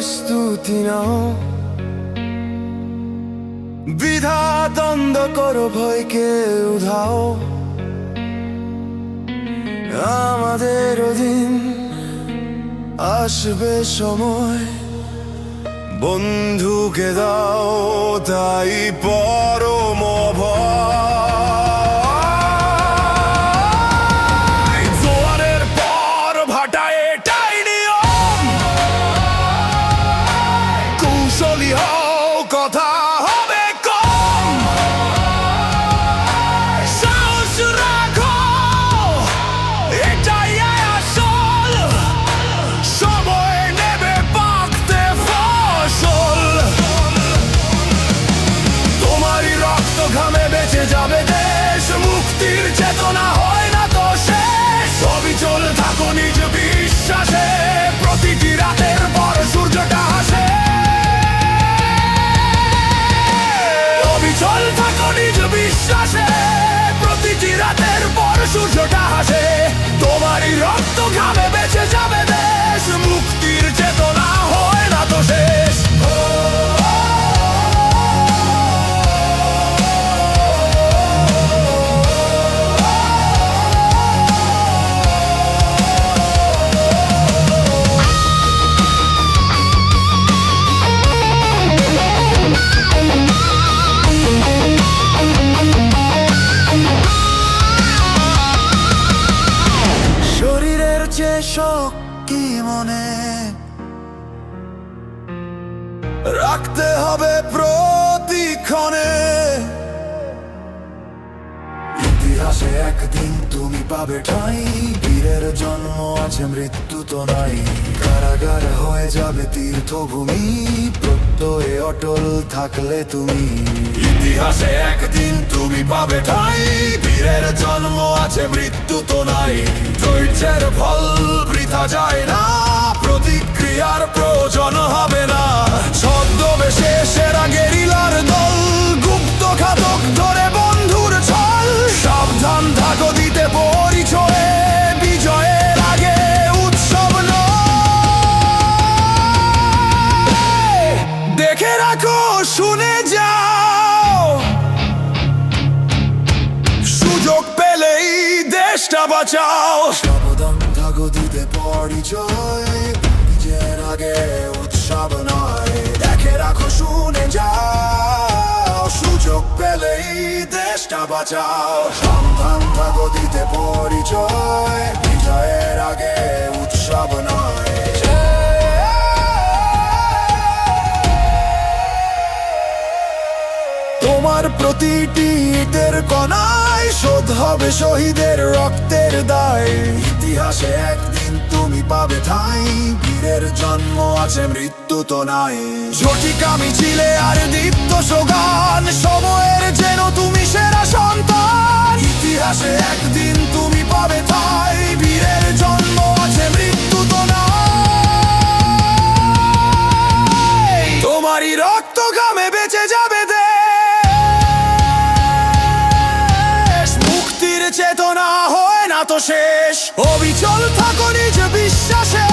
প্রস্তুতি নাও। বিধা দ্বন্দ্ব করো, ভয়কে উধাও। আমাদের দিন আসবে সময়। বন্ধুকে দাও, তাই পরম নিজ বিশ্বাসে প্রতিটি রাতের পর সূর্যটা হাসে তোমারই রক্ত ঘামে বেঁচে যাবে শক্তি মনে রাখতে হবে প্রতিক্ষণে। ইতিহাসে একদিন তুমি পাবে ঠাই। বীরের জন্ম আছে, মৃত্যু তো নাই। কারাগার হয়ে যাবে তীর্থভূমি। প্রত্যয়ে অটল থাকলে তুমি। ইতিহাসে একদিন তুমি পাবে ঠাই। বীরের জন্ম আছে, মৃত্যু তো নাই। ধৈর্যের ফল বৃথা যায় না, প্রতিক্রিয়ার প্রয়োজন হবে না। দেশটা বাঁচাও। সাবধান থাকো, দিতে পরিচয়। নিজের আগে উৎসব নয়। দেখে রাখো, শুনে যাও। সুযোগ পেলেই দেশটা বাঁচাও। সাবধান থাকো, দিতে পরিচয়। বিজয়ের আগে উৎসব নয়। তোমার প্রতিটি ইটের কণায় শোধ হবে শহীদের রক্তের দায়। ইতিহাসে একদিন তুমি পাবে ঠাই, বীরের জন্ম আছে মৃত্যু তো নাই। ঝটিকা মিছিলে আর দীপ্ত সোগান তো শেষ। অবিচল থাকো নিজ বিশ্বাসে।